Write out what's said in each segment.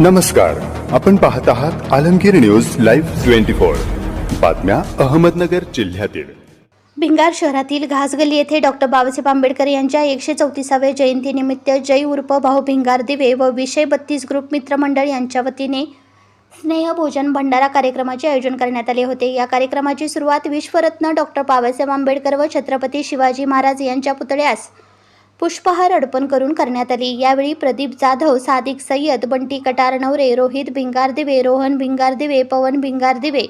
नमस्कार. आपण पाहत आहात Alamgir news live twenty four. बातम्या अहमदनगर जिल्ह्यातील. भिंगार शहरातील घासगल्ली येथे डॉक्टर बाबासाहेब आंबेडकर यांच्या एकशे चौतीसाव्या जयंतीनिमित्त जय उर्फ भाऊ भिंगार दिवे व विषय बत्तीस ग्रुप मित्रमंडळ यांच्या वतीने स्नेहभोजन भंडारा कार्यक्रमाचे आयोजन करण्यात आले होते. या कार्यक्रमाची सुरुवात विश्वरत्न डॉक्टर बाबासाहेब आंबेडकर व छत्रपती शिवाजी महाराज यांच्या पुतळ्यास पुष्पहार अर्पण करून करण्यात आली. यावेळी प्रदीप जाधव सादिक सय्यद बंटी कटार नवरे रोहित भिंगार दिवे रोहन भिंगार दिवे पवन भिंगार दिवे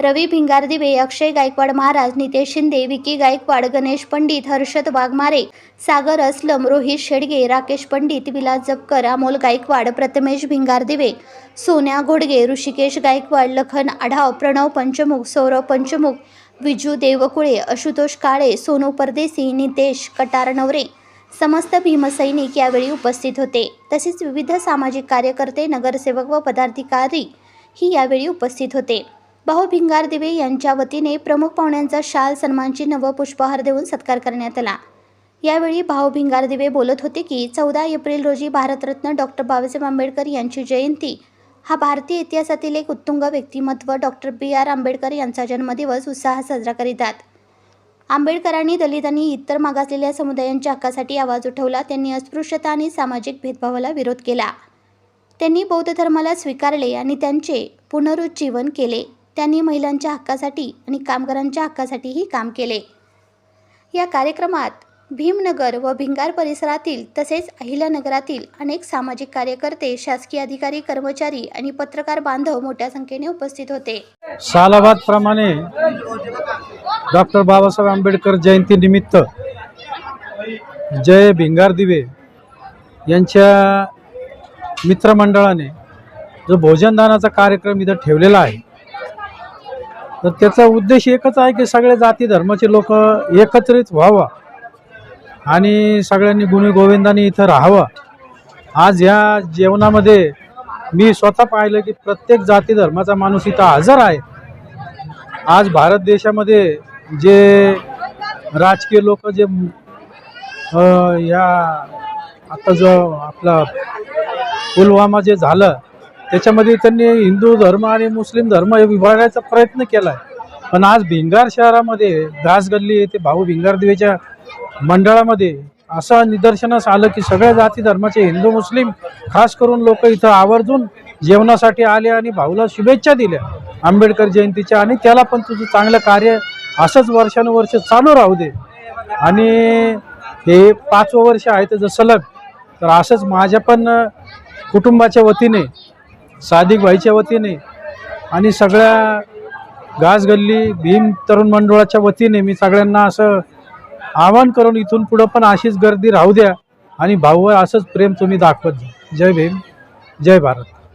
रवी भिंगार दिवे अक्षय गायकवाड महाराज नितेश शिंदे विकी गायकवाड गणेश पंडित हर्षद वाघमारे सागर असलम रोहित शेडगे राकेश पंडित विलास जपकर अमोल गायकवाड प्रथमेश भिंगार दिवे सोन्या घोडगे ऋषिकेश गायकवाड लखन आढाव प्रणव पंचमुख सौरव पंचमुख विजू देवकुळे आशुतोष काळे सोनू परदेसी नितेश कटार नवरे समस्त भीमसैनिक यावेळी उपस्थित होते. तसेच विविध सामाजिक कार्यकर्ते नगरसेवक व पदाधिकारी ही यावेळी उपस्थित होते. भाऊ भिंगार दिवे यांच्या वतीने प्रमुख पाहुण्यांचा शाल सन्मानचिन्ह व पुष्पहार देऊन सत्कार करण्यात आला. यावेळी भाऊ भिंगार दिवे बोलत होते की चौदा एप्रिल रोजी भारतरत्न डॉक्टर बाबासाहेब आंबेडकर यांची जयंती. हा भारतीय इतिहासातील एक उत्तुंग व्यक्तिमत्व डॉक्टर बी. आर. आंबेडकर यांचा जन्मदिवस उत्साहात साजरा करीतात. आंबेडकरांनी दलित आणि इतर मागासलेल्या समुदायांच्या हक्कासाठी आवाज उठवला. त्यांनी अस्पृश्यता आणि सामाजिक भेदभावाला विरोध केला. त्यांनी बौद्ध धर्माला स्वीकारले आणि त्यांचे पुनरुज्जीवन केले. त्यांनी महिलांच्या हक्कासाठी आणि कामगारांच्या हक्कासाठीही काम केले. या कार्यक्रमात भीमनगर व भिंगार परिसरातील तसेच अहिल्यानगरातील अनेक सामाजिक कार्यकर्ते शासकीय अधिकारी कर्मचारी आणि पत्रकार बांधव मोठ्या संख्येने उपस्थित होते. सालाबाद प्रमाणे डॉक्टर बाबासाहेब आंबेडकर जयंतीनिमित्त जय भिंगार दिवे यांच्या मित्रमंडळाने जो भोजनदानाचा कार्यक्रम इथं ठेवलेला आहे तर त्याचा उद्देश एकच आहे की सगळे जाती धर्माचे लोक एकत्रित व्हावं आणि सगळ्यांनी गुणी गोविंदाने इथं राहावं. आज ह्या जेवणामध्ये मी स्वतः पाहिलं की प्रत्येक जाती धर्माचा माणूस इथं हजर आहे. आज भारत देशामध्ये जे राजकीय लोक जे या आता जो आपला पुलवामा जे झालं त्याच्यामध्ये त्यांनी हिंदू धर्म आणि मुस्लिम धर्म हे विभागायचा प्रयत्न केला आहे पण आज भिंगार शहरामध्ये घासगल्ली येथे भाऊ भिंगार देवीच्या मंडळामध्ये असं निदर्शनास आलं की सगळ्या जाती धर्माचे हिंदू मुस्लिम खास करून लोक इथं आवर्जून जेवणासाठी आले आणि भाऊला शुभेच्छा दिल्या. आंबेडकर जयंतीच्या आणि त्याला पण तुझं चांगलं कार्य असंच वर्षानुवर्ष चालू राहू दे. आणि हे पाचवं वर्ष आहे त्याचं सलग तर असंच माझ्या पण कुटुंबाच्या वतीने सादिक भाईच्या वतीने आणि सगळ्या घासगल्ली भीम तरुण मंडळाच्या वतीने मी सगळ्यांना असं आवाहन करून इथून पुढं पण अशीच गर्दी राहू द्या आणि भाऊ असंच प्रेम तुम्ही दाखवत जा. जय भीम जय भारत.